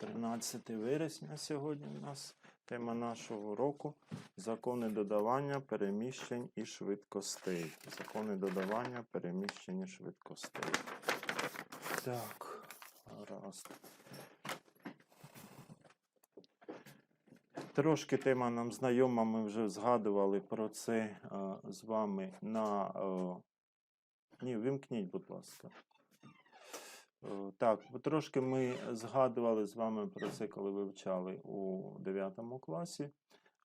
13 вересня сьогодні у нас тема нашого уроку закони додавання, переміщень і швидкостей. Закони додавання, переміщень і швидкостей. Так, гаразд. Трошки тема нам знайома, ми вже згадували про це е, з вами на. е, Ні, вимкніть, будь ласка. Е, Так, трошки ми згадували з вами про це, коли вивчали у 9 класі.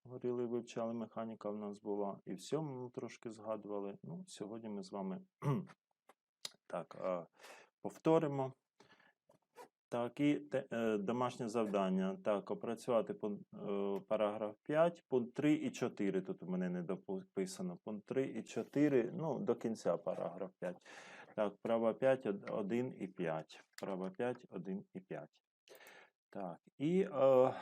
Говорили, вивчали, механіка в нас була. І в сьомому трошки згадували. Ну, сьогодні ми з вами так, е, повторимо. Так, і те, е, домашнє завдання. Так, опрацювати пункт, параграф 5, пункт 3 і 4. Тут у мене не дописано. Пункт 3 і 4, ну, до кінця параграф 5. Так, права 5, 1 і 5. Права 5, 1 і 5. Так, і е,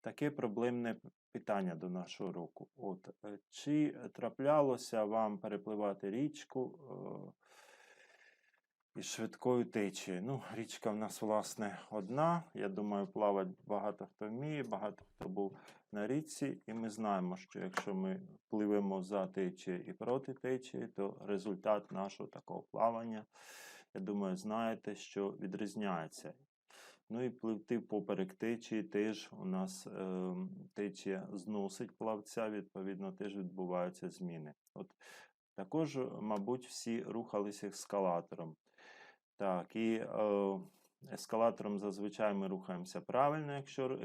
таке проблемне питання до нашого року. От, е, чи траплялося вам перепливати річку е, із швидкою течією? Ну, річка в нас, власне, одна. Я думаю, плавати багато хто вміє, багато хто був на річці, і ми знаємо, що якщо ми пливемо за течією і проти течії, то результат нашого такого плавання, я думаю, знаєте, що відрізняється. Ну і пливти поперек течії теж у нас е, течія зносить плавця, відповідно, теж відбуваються зміни. От також, мабуть, всі рухалися ескалатором. Так, і е, ескалатором зазвичай ми рухаємося правильно, якщо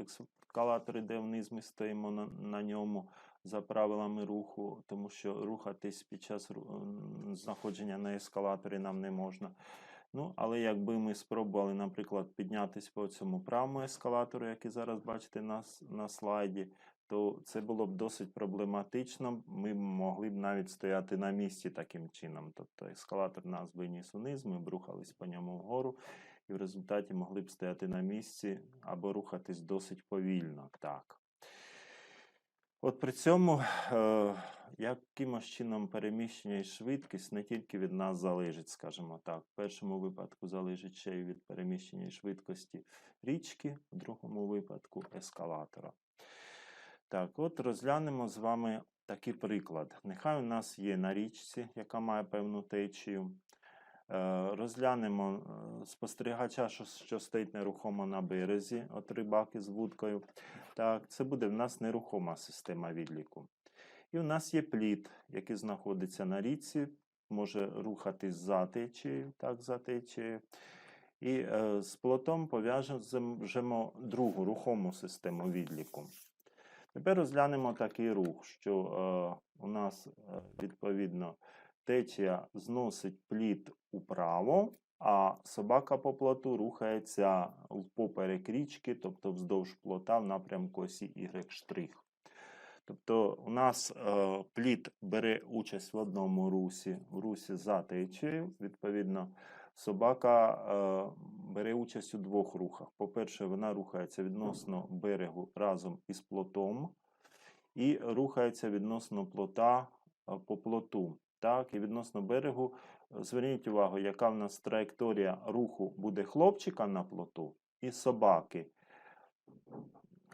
ескалатор йде вниз, ми стоїмо на, на ньому за правилами руху, тому що рухатись під час знаходження на ескалаторі нам не можна. Ну, але якби ми спробували, наприклад, піднятися по цьому правому ескалатору, який зараз бачите на, на слайді, то це було б досить проблематично. Ми могли б навіть стояти на місці таким чином. Тобто ескалатор нас виніс униз, ми б рухались по ньому вгору, і в результаті могли б стояти на місці або рухатись досить повільно. Так. От при цьому е, якимось чином переміщення і швидкість не тільки від нас залежить, скажімо так. В першому випадку залежить ще й від переміщення і швидкості річки, в другому випадку ескалатора. Так, от розглянемо з вами такий приклад. Нехай у нас є на річці, яка має певну течію. Е, Розглянемо е, спостерігача, що, стоїть нерухомо на березі, от рибаки з вудкою. Так, це буде в нас нерухома система відліку. І у нас є плід, який знаходиться на річці, може рухатись за течією, так, за течією. І е, з плотом пов'яжемо другу рухому систему відліку. Тепер розглянемо такий рух, що е, у нас е, відповідно течія зносить плід управо, а собака по плоту рухається впоперек річки, тобто вздовж плота в напрямку осі Y. Тобто у нас е, плід бере участь в одному русі, в русі за течією. Відповідно, собака е, бере участь у двох рухах. По-перше, вона рухається відносно берегу разом із плотом, і рухається відносно плота е, по плоту. Так, і відносно берегу, е, зверніть увагу, яка в нас траєкторія руху буде хлопчика на плоту і собаки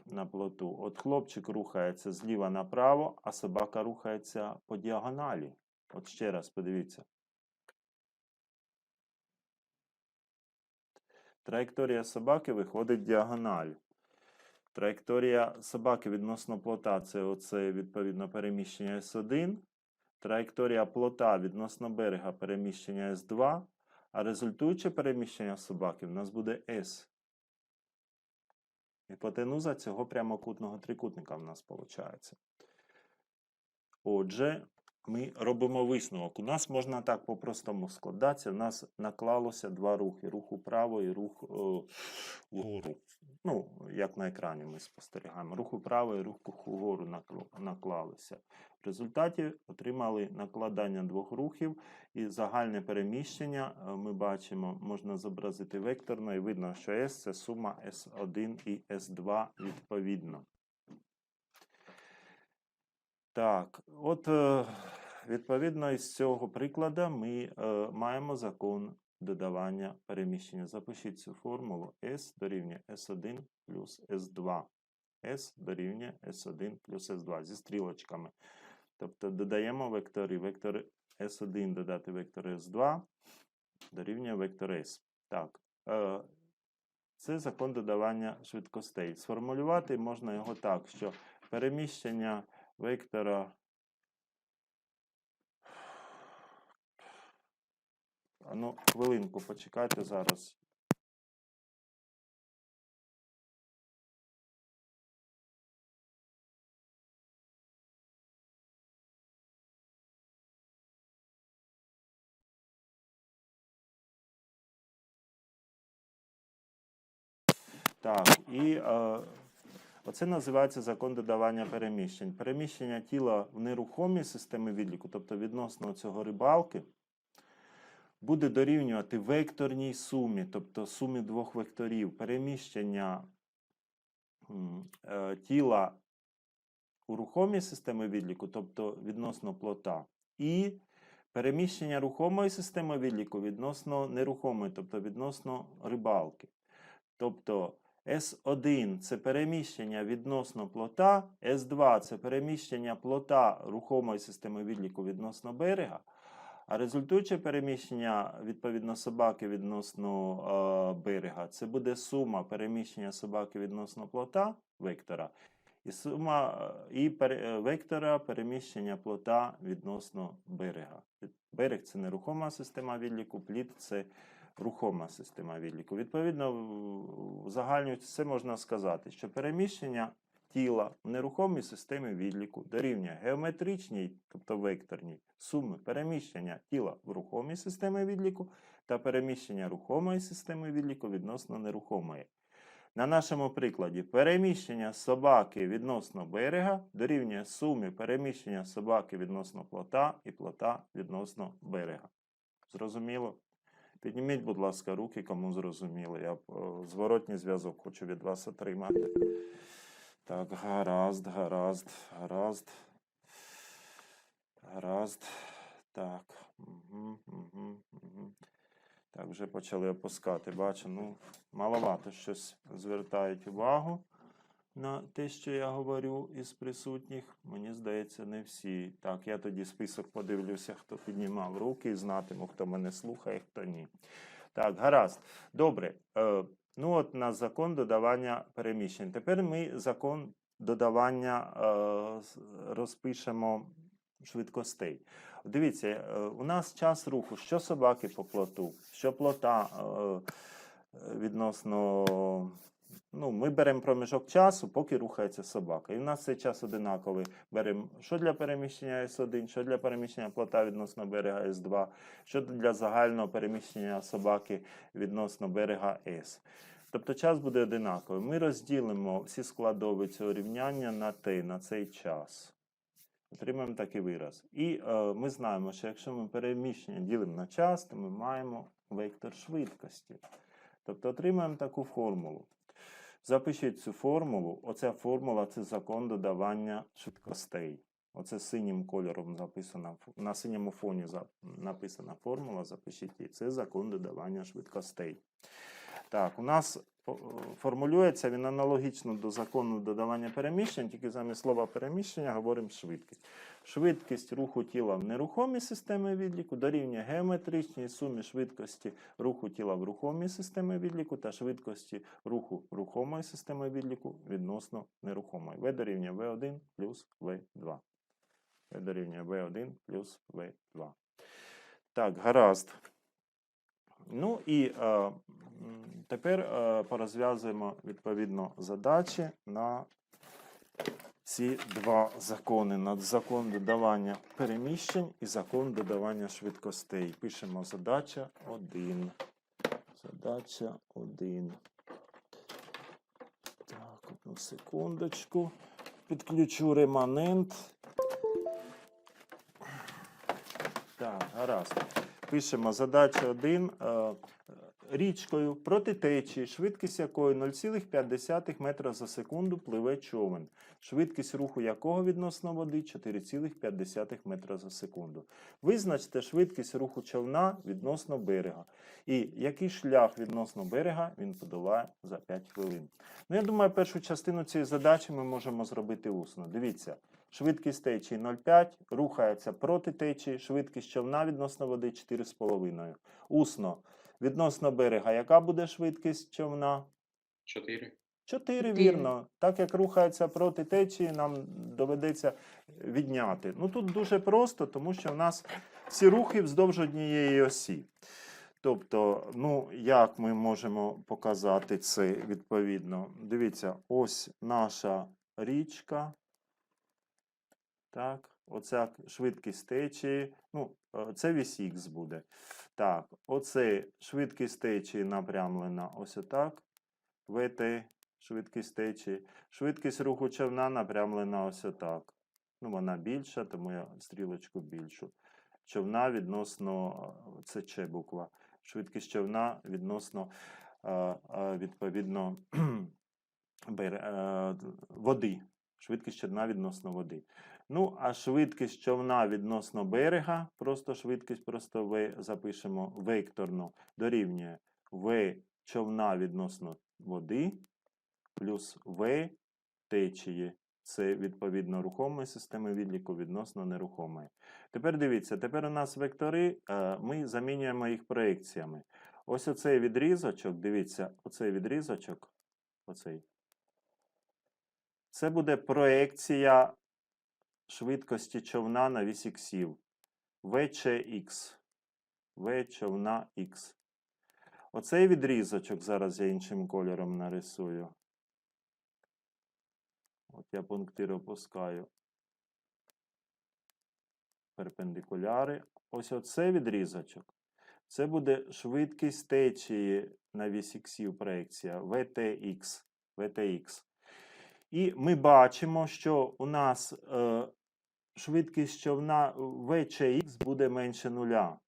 на плоту. От хлопчик рухається зліва направо, а собака рухається по діагоналі. От ще раз подивіться. Траєкторія собаки виходить діагональ. Траєкторія собаки відносно плота це оце відповідно переміщення S1. Траєкторія плота відносно берега переміщення S2. А результуюче переміщення собаки в нас буде S. Гіпотенуза цього прямокутного трикутника в нас виходить. Отже, ми робимо висновок. У нас можна так по-простому складатися. У нас наклалося два рухи: рух управо і рух о, вгору. Ну, як на екрані ми спостерігаємо. Рух управо і рух вгору наклалися. В результаті отримали накладання двох рухів і загальне переміщення е, ми бачимо, можна зобразити векторно, і видно, що S це сума S1 і S2 відповідно. Так, от е, відповідно із цього прикладу ми е, маємо закон додавання переміщення. Запишіть цю формулу S дорівнює S1 плюс S2. S дорівнює S1 плюс S2 зі стрілочками. Тобто додаємо вектори. Вектор S1 додати вектор S2 дорівнює вектор S. Так. Е, це закон додавання швидкостей. Сформулювати можна його так, що переміщення вектора. А ну, хвилинку, почекайте зараз. Так, і е, оце називається закон додавання переміщень. Переміщення тіла в нерухомій системі відліку, тобто відносно цього рибалки, буде дорівнювати векторній сумі, тобто сумі двох векторів, переміщення е, тіла у рухомій системі відліку, тобто відносно плота, і переміщення рухомої системи відліку відносно нерухомої, тобто відносно рибалки. Тобто S1 це переміщення відносно плота, S2 це переміщення плота рухомої системи відліку відносно берега, а результуюче переміщення відповідно собаки відносно е, берега це буде сума переміщення собаки відносно плота вектора, і сума е, і пере- е, вектора переміщення плота відносно берега. Берег це нерухома система відліку, плід це рухома система відліку. Відповідно, в- узагальнюючи це можна сказати, що переміщення тіла в нерухомій системі відліку дорівнює геометричній, тобто векторній, суми переміщення тіла в рухомій системі відліку та переміщення рухомої системи відліку відносно нерухомої. На нашому прикладі переміщення собаки відносно берега дорівнює сумі переміщення собаки відносно плота і плота відносно берега. Зрозуміло? Підніміть, будь ласка, руки, кому зрозуміло. Я е, зворотній зв'язок хочу від вас отримати. Так, гаразд, гаразд, гаразд. Гаразд. Так. Угу, угу, угу. Так, вже почали опускати. Бачу, ну, маловато щось звертають увагу на те, що я говорю із присутніх. Мені здається, не всі. Так, я тоді список подивлюся, хто піднімав руки і знатиму, хто мене слухає, хто ні. Так, гаразд. Добре. Ну, от на закон додавання переміщень. Тепер ми закон додавання е, розпишемо швидкостей. Дивіться, е, у нас час руху, що собаки по плоту, що плота е, е, відносно. Ну, ми беремо проміжок часу, поки рухається собака. І в нас цей час одинаковий. Беремо що для переміщення С1, що для переміщення плота відносно берега С2, що для загального переміщення собаки відносно берега С. Тобто час буде одинаковий. Ми розділимо всі складові цього рівняння на Т, на цей час. Отримаємо такий вираз. І е, ми знаємо, що якщо ми переміщення ділимо на час, то ми маємо вектор швидкості. Тобто отримаємо таку формулу. Запишіть цю формулу. Оця формула це закон додавання швидкостей. Оце синім кольором записана на синьому фоні написана формула. Запишіть її. Це закон додавання швидкостей. Так, у нас формулюється він аналогічно до закону додавання переміщень, тільки замість слова переміщення говоримо швидкість. Швидкість руху тіла в нерухомій системі відліку дорівнює геометричній сумі швидкості руху тіла в рухомій системі відліку та швидкості руху рухомої системи відліку відносно нерухомої. В дорівнює V1 плюс V2. В дорівнює V1 плюс V2. Так, гаразд. Ну і е, тепер е, порозв'язуємо відповідно задачі на ці два закони: на закон додавання переміщень і закон додавання швидкостей. Пишемо задача 1. Задача 1. Так, одну секундочку. Підключу реманент. Так, гаразд. Пишемо задача 1. Річкою проти течії, швидкість якої 0,5 метра за секунду пливе човен, швидкість руху якого відносно води 4,5 метра за секунду. Визначте швидкість руху човна відносно берега. І який шлях відносно берега він подолає за 5 хвилин. Ну, я думаю, першу частину цієї задачі ми можемо зробити усно. Дивіться, швидкість течії 0,5, рухається проти течії, швидкість човна відносно води 4,5. Усно. Відносно берега, яка буде швидкість човна? 4. 4, Чотири. вірно. Так як рухається проти течії, нам доведеться відняти. Ну тут дуже просто, тому що в нас всі рухи вздовж однієї осі. Тобто, ну, як ми можемо показати це відповідно? Дивіться, ось наша річка. Так, оця швидкість течії. Ну, е, це вісь Х буде. Так, оце швидкість течії напрямлена ось отак. ВТ, швидкість течії. Швидкість руху човна напрямлена ось отак. Ну, вона більша, тому я стрілочку більшу. Човна відносно, е, це Ч буква. Швидкість човна відносно, е, е, відповідно, води. Швидкість човна відносно води. Ну, а швидкість човна відносно берега, просто швидкість, просто В запишемо векторно, дорівнює В човна відносно води плюс В течії. Це відповідно рухомої системи відліку відносно нерухомої. Тепер дивіться, тепер у нас вектори, е, ми замінюємо їх проекціями. Ось оцей відрізочок, дивіться, оцей відрізочок, оцей. Це буде проекція швидкості човна на вісь іксів. ВЧХ. В човна Х. Оцей відрізочок зараз я іншим кольором нарисую. От я пунктир опускаю. Перпендикуляри. Ось оцей відрізочок. Це буде швидкість течії на вісь іксів проекція VTX. VTX. І ми бачимо, що у нас е, швидкість човна VCX буде менше нуля.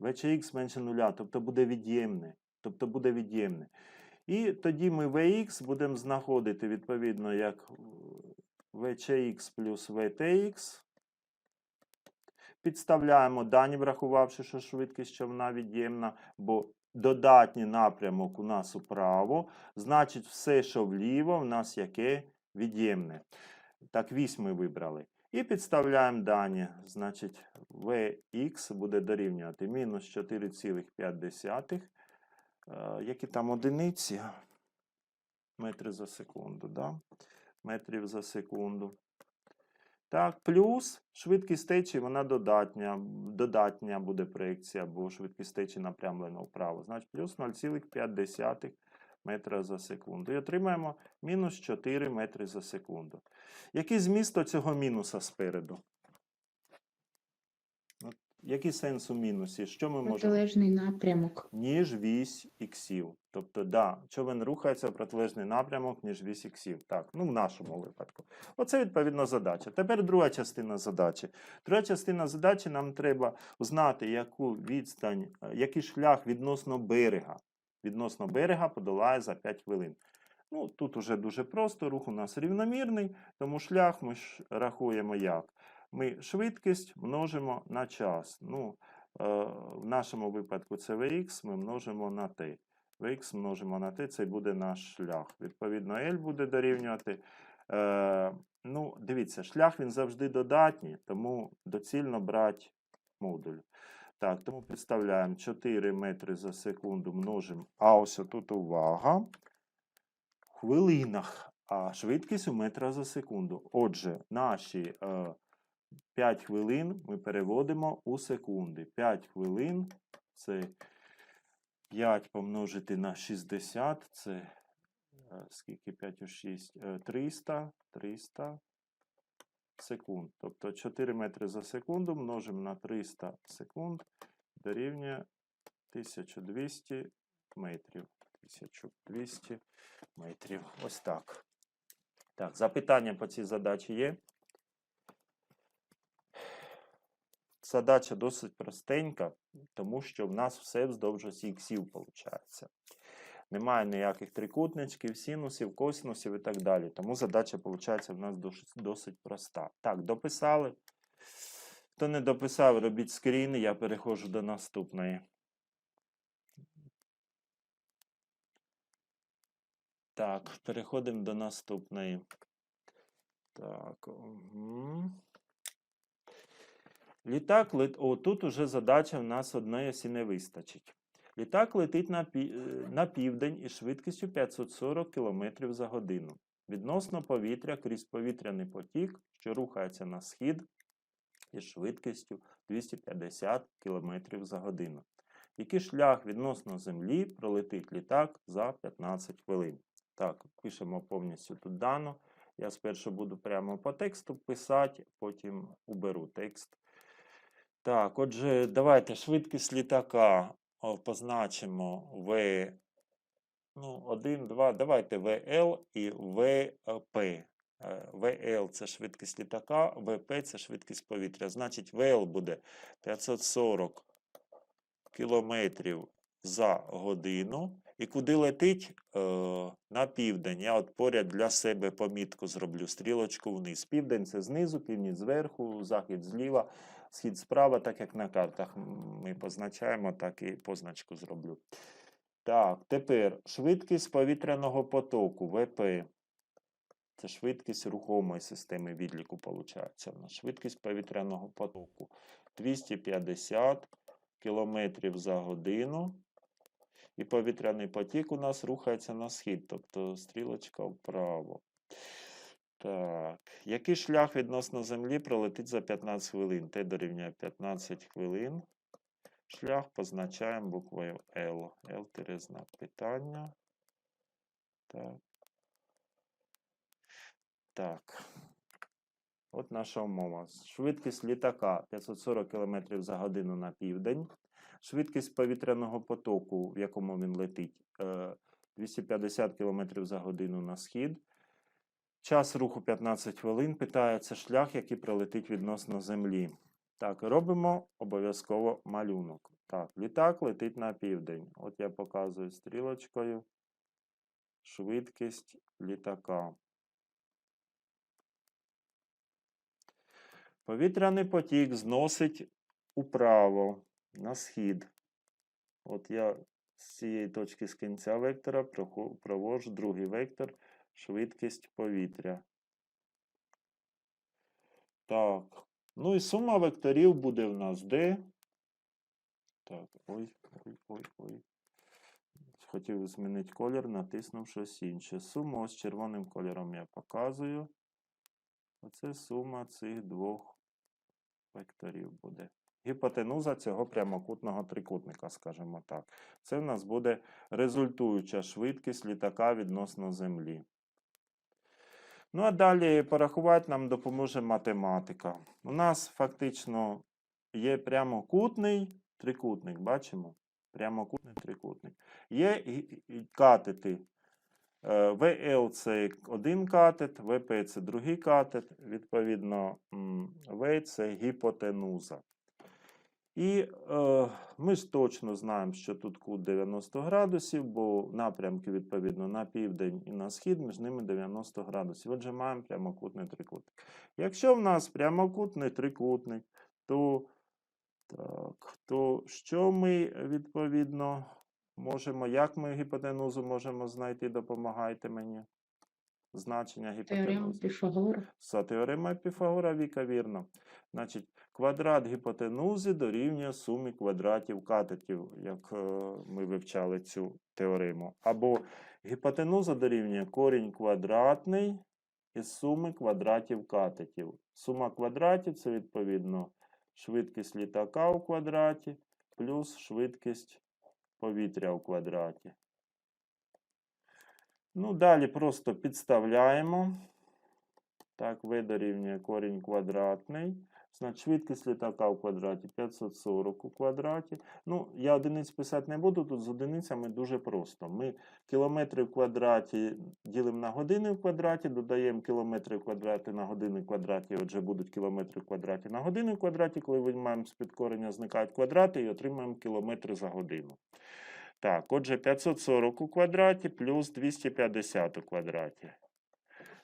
VCX менше нуля, тобто буде від'ємне. Тобто буде від'ємне. І тоді ми VX будемо знаходити відповідно як VCX плюс VTX. Підставляємо дані, врахувавши, що швидкість човна від'ємна, бо додатній напрямок у нас управо, значить, все, що вліво, в нас яке від'ємне. Так, вісь ми вибрали. І підставляємо дані. Значить, Vx буде дорівнювати мінус 4,5. Е, Які там одиниці? Метри за секунду, да? Метрів за секунду. Так, плюс швидкість течії, вона додатня. Додатня буде проекція, бо швидкість течії напрямлена вправо. Значить, плюс 0,5 метра за секунду. І отримаємо мінус 4 метри за секунду. Який зміст цього мінуса спереду? От Який сенс у мінусі? Що ми можемо? Протилежний напрямок. ніж вісь іксів. Тобто, да, човен рухається в протилежний напрямок, ніж вісь іксів. Так, ну в нашому випадку. Оце відповідно задача. Тепер друга частина задачі. Друга частина задачі нам треба знати, яку відстань, е, який шлях відносно берега. Відносно берега подолає за 5 хвилин. Ну, тут уже дуже просто, рух у нас рівномірний, тому шлях ми рахуємо як? Ми швидкість множимо на час. Ну, Е, В нашому випадку це Vx ми множимо на t. Vx множимо на t, це буде наш шлях. Відповідно, L буде дорівнювати. Е, ну, дивіться, шлях він завжди додатній, тому доцільно брати модуль. Так, тому представляємо 4 метри за секунду множимо. А ось тут увага. В хвилинах, а швидкість у метра за секунду. Отже, наші е, 5 хвилин ми переводимо у секунди. 5 хвилин це 5 помножити на 60, це е, скільки 5 у 6? Е, 300, 300 секунд. Тобто 4 метри за секунду множимо на 300 секунд дорівнює 1200 метрів. 1200 метрів. Ось так. Так, запитання по цій задачі є? Задача досить простенька, тому що в нас все вздовж осі іксів виходить. Немає ніяких трикутничків, синусів, косинусів і так далі. Тому задача, виходить, в нас досить, проста. Так, дописали. Хто не дописав, робіть скрін, я переходжу до наступної. Так, переходимо до наступної. Так. Угу. Літак лет... О, тут уже задача в нас одної осі не вистачить. Літак летить на, пі... е, на південь із швидкістю 540 км за годину. Відносно повітря крізь повітряний потік, що рухається на схід із швидкістю 250 км за годину. Який шлях відносно Землі пролетить літак за 15 хвилин? Так, пишемо повністю тут дано. Я спершу буду прямо по тексту писати, потім уберу текст. Так, отже, давайте швидкість літака позначимо В. Ну, 1, 2, давайте ВЛ і ВП. Е, ВЛ це швидкість літака, ВП це швидкість повітря. Значить, ВЛ буде 540 кілометрів за годину. І куди летить? Е, на південь. Я от поряд для себе помітку зроблю, стрілочку вниз. Південь це знизу, північ зверху, захід зліва, схід справа, так як на картах ми позначаємо, так і позначку зроблю. Так, тепер швидкість повітряного потоку ВП. Це швидкість рухомої системи відліку, виходить. Швидкість повітряного потоку 250 км за годину. І повітряний потік у нас рухається на схід, тобто стрілочка вправо. Так, який шлях відносно Землі пролетить за 15 хвилин? Т дорівнює 15 хвилин. Шлях позначаємо буквою L. L знак питання. Так. Так. От наша умова. Швидкість літака 540 км за годину на південь. Швидкість повітряного потоку, в якому він летить, е, 250 км за годину на схід. Час руху 15 хвилин. Питається шлях, який пролетить відносно Землі. Так, робимо обов'язково малюнок. Так, літак летить на південь. От я показую стрілочкою швидкість літака. Повітряний потік зносить управо на схід. От я з цієї точки з кінця вектора проводжу другий вектор швидкість повітря. Так. Ну і сума векторів буде в нас D. Так, ой, ой, ой, ой. Хотів змінити колір, натиснув щось інше. Суму ось червоним кольором я показую. Оце сума цих двох векторів буде. Гіпотенуза цього прямокутного трикутника, скажімо так. Це в нас буде результуюча швидкість літака відносно Землі. Ну, а далі порахувати нам допоможе математика. У нас фактично є прямокутний трикутник, бачимо? Прямокутний трикутник. Є катети. Е, ВЛ це один катет, ВП це другий катет, відповідно, В це гіпотенуза. І е, ми ж точно знаємо, що тут кут 90 градусів, бо напрямки, відповідно, на південь і на схід, між ними 90 градусів. Отже, маємо прямокутний трикутник. Якщо в нас прямокутний трикутник, то, так, то що ми відповідно можемо, як ми гіпотенузу можемо знайти, допомагайте мені. Значення Теорема гіпотенузи. Піфагора. Теоремою Піфагора, Віка, вірно. Значить, квадрат гіпотенузи дорівнює сумі квадратів катетів, як е, ми вивчали цю теорему. Або гіпотенуза дорівнює корінь квадратний із суми квадратів катетів. Сума квадратів це відповідно швидкість літака у квадраті плюс швидкість повітря у квадраті. Ну, далі просто підставляємо. Так, v дорівнює корінь квадратний. Значить, швидкість літака в квадраті 540 у квадраті. Ну, я одиниць писати не буду, тут з одиницями дуже просто. Ми кілометри в квадраті ділимо на години в квадраті, додаємо кілометри в квадраті на години в квадраті, отже, будуть кілометри в квадраті на години в квадраті. Коли виймаємо з підкорення, зникають квадрати і отримаємо кілометри за годину. Так, отже, 540 у квадраті плюс 250 у квадраті.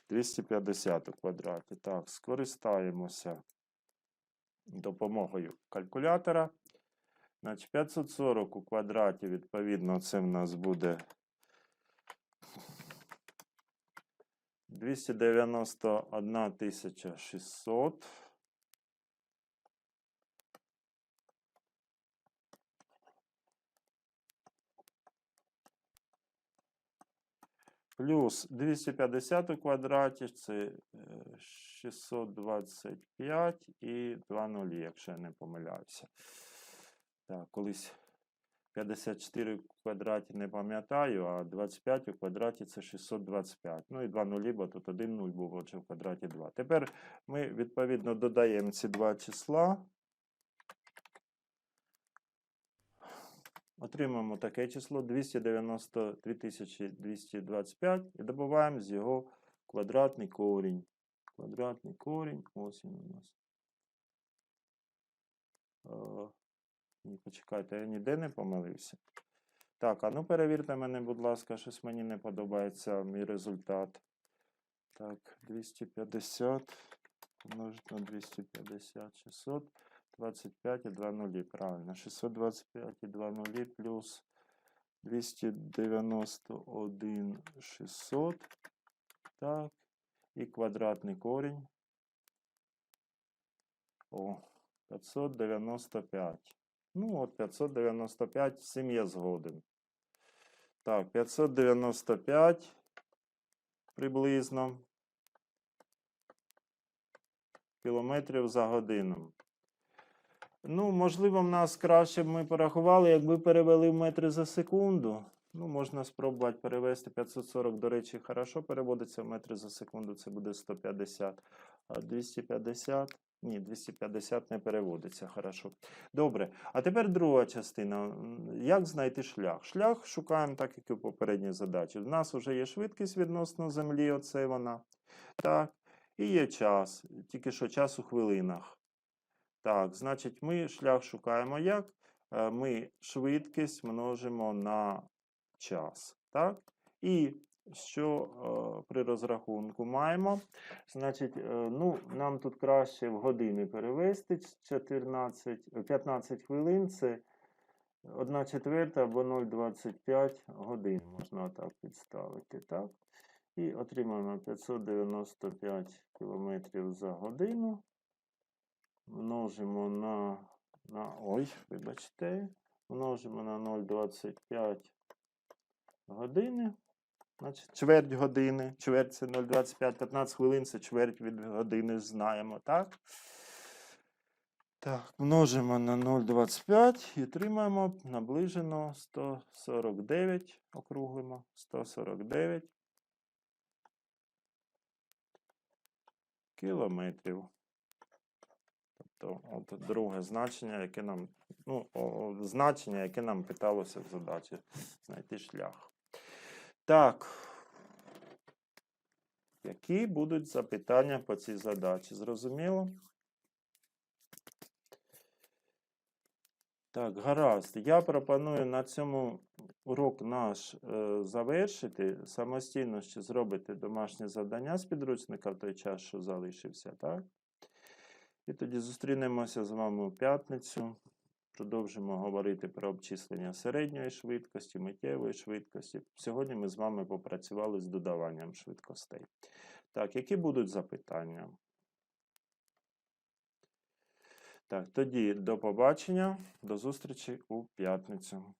250 у квадраті. Так, скористаємося допомогою калькулятора. Значить, 540 у квадраті, відповідно, це в нас буде 291 тисяча 600. Плюс 250 у квадраті, це е, 625 і 2 нулі, якщо я не помиляюся. Так, колись 54 в квадраті не пам'ятаю, а 25 у квадраті це 625. Ну і 2 нулі, бо тут один нуль був, отже в квадраті 2. Тепер ми відповідно додаємо ці два числа. Отримаємо таке число 292 225 і добуваємо з його квадратний корінь. Квадратний корінь, ось він у нас. Е, ні, почекайте, я ніде не помилився. Так, а ну перевірте мене, будь ласка, щось мені не подобається мій результат. Так, 250 помножити на 250, 600. 25 і 2 нулі, правильно. 625 і 2 нулі плюс 291 600. Так. І квадратний корінь. О, 595. Ну, от 595, з цим я згоден. Так, 595 приблизно кілометрів за годину. Ну, можливо, в нас краще б ми порахували, якби перевели в метри за секунду. Ну, можна спробувати перевести 540, до речі, хорошо переводиться в метри за секунду, це буде 150. А 250, ні, 250 не переводиться, хорошо. Добре. А тепер друга частина. Як знайти шлях? Шлях шукаємо так, як і в попередній задачі. У нас вже є швидкість відносно Землі, оце вона. Так. І є час, тільки що час у хвилинах. Так, значить, ми шлях шукаємо як? Е, Ми швидкість множимо на час. Так? І що е, при розрахунку маємо? Значить, е, ну, нам тут краще в години перевести 14, 15 хвилин це 1 четверта або 0,25 годин. Можна так підставити. Так? І отримаємо 595 км за годину множимо на, на ой, вибачте, множимо на 0,25 години. Значить, чверть години. Чверть це 0,25, 15 хвилин це чверть від години, знаємо, так? Так, множимо на 0,25 і отримаємо наближено 149, округлимо, 149 кілометрів. Тобто, от друге значення, яке нам, ну, о, значення, яке нам питалося в задачі знайти шлях. Так. Які будуть запитання по цій задачі? Зрозуміло? Так, гаразд. Я пропоную на цьому урок наш е, завершити. Самостійно ще зробити домашнє завдання з підручника в той час, що залишився, так? І тоді зустрінемося з вами у п'ятницю. Продовжимо говорити про обчислення середньої швидкості, миттєвої швидкості. Сьогодні ми з вами попрацювали з додаванням швидкостей. Так, які будуть запитання? Так, тоді до побачення, до зустрічі у п'ятницю.